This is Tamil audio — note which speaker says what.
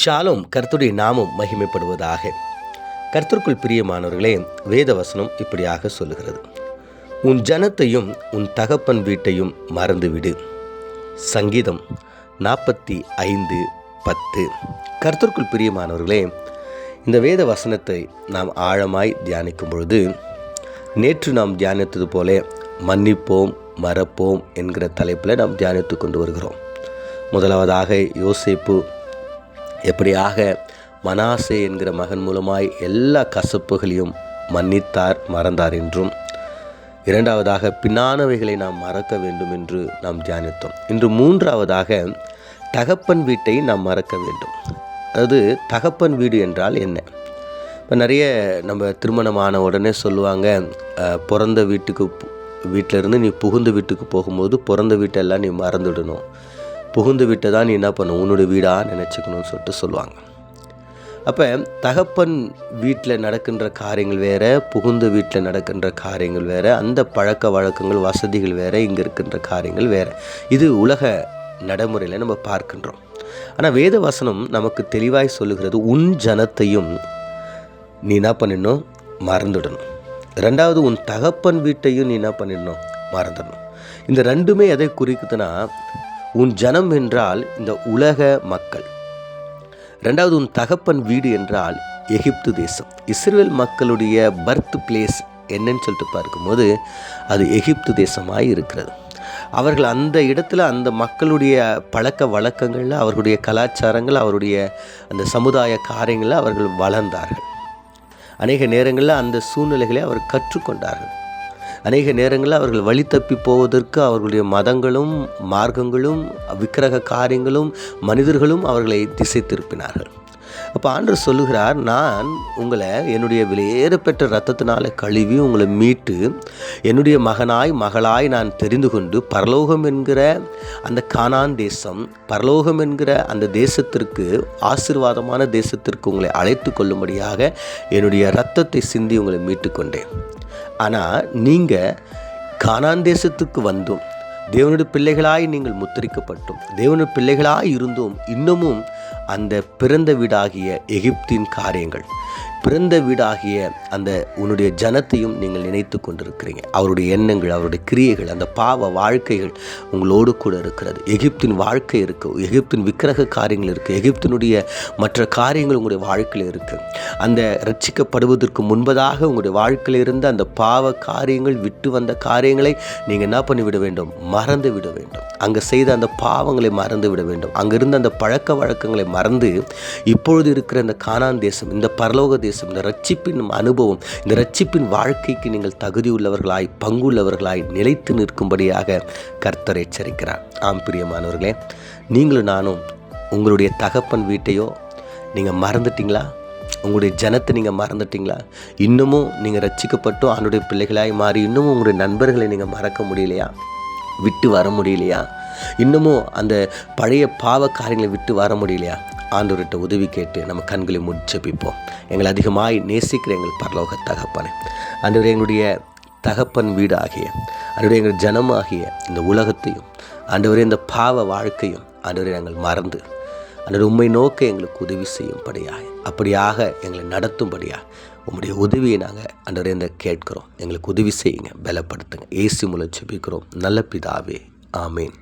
Speaker 1: ஷாலும் கர்த்துடைய நாமம் மகிமைப்படுவதாக. கர்த்தருக்குள் பிரியமானவர்களே வேத வசனம் இப்படியாக சொல்லுகிறது. உன் ஜனத்தையும் உன் தகப்பன் வீட்டையும் மறந்துவிடு. சங்கீதம் நாற்பத்தி ஐந்து பத்து. கர்த்தருக்குள் பிரியமானவர்களே இந்த வேத வசனத்தை நாம் ஆழமாய் தியானிக்கும் பொழுது நேற்று நாம் தியானித்தது போல மன்னிப்போம் மறப்போம் என்கிற தலைப்பில் நாம் தியானித்து கொண்டு வருகிறோம். முதலாவதாக யோசேப்பு எப்படியாக மனாசே என்கிற மகன் மூலமாய் எல்லா கசப்புகளையும் மன்னித்தார் மறந்தார் என்றும் இரண்டாவதாக பின்னானவைகளை நாம் மறக்க வேண்டும் என்று நாம் தியானித்தோம். இன்று மூன்றாவதாக தகப்பன் வீட்டை நாம் மறக்க வேண்டும். அதாவது தகப்பன் வீடு என்றால் என்ன? இப்போ நிறைய நம்ம திருமணமான உடனே சொல்லுவாங்க பிறந்த வீட்டுக்கு வீட்டிலேருந்து நீ புகுந்த வீட்டுக்கு போகும்போது பிறந்த வீட்டெல்லாம் நீ மறந்துடணும். புகுந்த வீட்டை தான் நீ என்ன பண்ணும் உன்னோட வீடாக நினச்சிக்கணும்னு சொல்லிட்டு சொல்லுவாங்க. அப்போ தகப்பன் வீட்டில் நடக்கின்ற காரியங்கள் வேறு புகுந்த வீட்டில் நடக்கின்ற காரியங்கள் வேறு அந்த பழக்க வழக்கங்கள் வசதிகள் வேறு இங்கே இருக்கின்ற காரியங்கள் வேறு. இது உலக நடைமுறையில் நம்ம பார்க்கின்றோம். ஆனால் வேத வசனம் நமக்கு தெளிவாய் சொல்லுகிறது உன் ஜனத்தையும் நீ என்ன பண்ணிடணும்? மறந்துடணும். ரெண்டாவது உன் தகப்பன் வீட்டையும் நீ என்ன பண்ணிடணும்? மறந்துடணும். இந்த ரெண்டுமே எதை குறிக்குதுன்னா உன் ஜனம் என்றால் இந்த உலக மக்கள். ரெண்டாவது உன் தகப்பன் வீடு என்றால் எகிப்து தேசம். இஸ்ரேல் மக்களுடைய பர்த் பிளேஸ் என்னன்னு சொல்லிட்டு பார்க்கும்போது அது எகிப்து தேசமாக இருக்கிறது. அவர்கள் அந்த இடத்துல அந்த மக்களுடைய பழக்க வழக்கங்களில் அவர்களுடைய கலாச்சாரங்கள் அவருடைய அந்த சமுதாய காரியங்களில் அவர்கள் வளர்ந்தார்கள். அநேக நேரங்களில் அந்த சூழ்நிலைகளை அவர் கற்றுக்கொண்டார்கள். அநேக நேரங்களில் அவர்கள் வழி தப்பி போவதற்கு அவர்களுடைய மதங்களும் மார்க்கங்களும் விக்கிரக காரியங்களும் மனிதர்களும் அவர்களை திசை திருப்பினார்கள். அப்போ ஆண்டவர் சொல்லுகிறார் நான் உங்களை என்னுடைய வெளியேறப்பெற்ற ரத்தத்தினால கழுவி உங்களை மீட்டு என்னுடைய மகனாய் மகளாய் நான் தெரிந்து கொண்டு பரலோகம் என்கிற அந்த கானான் தேசம் பரலோகம் என்கிற அந்த தேசத்திற்கு ஆசீர்வாதமான தேசத்திற்கு உங்களை அழைத்து கொள்ளும்படியாக என்னுடைய ரத்தத்தை சிந்தி உங்களை மீட்டு கொண்டேன். ஆனால் நீங்கள் கானான் தேசத்துக்கு வந்தும் தேவனுடைய பிள்ளைகளாய் நீங்கள் முத்திரிக்கப்பட்டும் தேவனுடைய பிள்ளைகளாய் இருந்தும் இன்னமும் அந்த பிறந்த வீடாகிய எகிப்தின் காரியங்கள். பிறந்த வீடாகிய அந்த உன்னுடைய ஜனத்தையும் நீங்கள் நினைத்து கொண்டிருக்கிறீங்க. அவருடைய எண்ணங்கள் அவருடைய கிரியைகள் அந்த பாவ வாழ்க்கைகள் உங்களோடு கூட இருக்கிறது. எகிப்தின் வாழ்க்கை இருக்குது எகிப்தின் விக்கிரக காரியங்கள் இருக்குது எகிப்தினுடைய மற்ற காரியங்கள் உங்களுடைய வாழ்க்கையில் இருக்குது அந்த ரட்சிக்கப்படுவதற்கு முன்பதாக உங்களுடைய வாழ்க்கையில் இருந்த அந்த பாவ காரியங்கள் விட்டு வந்த காரியங்களை நீங்கள் என்ன பண்ணிவிட வேண்டும்? மறந்து விட வேண்டும். அங்கே செய்த அந்த பாவங்களை மறந்து விட வேண்டும். அங்கே இருந்த அந்த பழக்க வழக்கங்களை மறந்து இப்பொழுது இருக்கிற இந்த காணான் தேசம் இந்த பரலோக தேசம் இந்த ரட்சிப்பின் அனுபவம் இந்த ரட்சிப்பின் வாழ்க்கைக்கு நீங்கள் தகுதியுள்ளவர்களாய் பங்குள்ளவர்களாய் நிலைத்து நிற்கும்படியாக கர்த்தர் எச்சரிக்கிறார். ஆம் பிரியமானவர்களே நீங்களும் நானும் உங்களுடைய தகப்பன் வீட்டையோ நீங்கள் மறந்துட்டீங்களா? உங்களுடைய ஜனத்தை நீங்கள் மறந்துட்டீங்களா? இன்னமும் நீங்கள் ரட்சிக்கப்பட்டும் அவனுடைய பிள்ளைகளாய் மாறி இன்னமும் உங்களுடைய நண்பர்களை நீங்கள் மறக்க முடியலையா? விட்டு வர முடியலையா? இன்னமும் அந்த பழைய பாவ காரியங்களை விட்டு வர முடியலையா? ஆண்டவர்கிட்ட உதவி கேட்டு நம்ம கண்களை முடிச்சபிப்போம் எங்களை அதிகமாய் நேசிக்கிற எங்கள் பரலோக தகப்பனே. ஆண்டவர் எங்களுடைய தகப்பன் வீடாகிய ஆகிய எங்கள் ஜனமாகிய இந்த உலகத்தையும் ஆண்டவரே இந்த பாவ வாழ்க்கையும் ஆண்டவரே நாங்கள் மறந்து ஆண்டவர் உண்மை நோக்க எங்களுக்கு உதவி செய்யும்படியாக அப்படியாக எங்களை நடத்தும்படியாக உங்களுடைய உதவியை நாங்கள் ஆண்டவரே இந்த கேட்குறோம். எங்களுக்கு உதவி செய்யுங்க பலப்படுத்துங்க. ஏசி மூலம் செபிக்கிறோம் நல்ல பிதாவே ஆமேன்.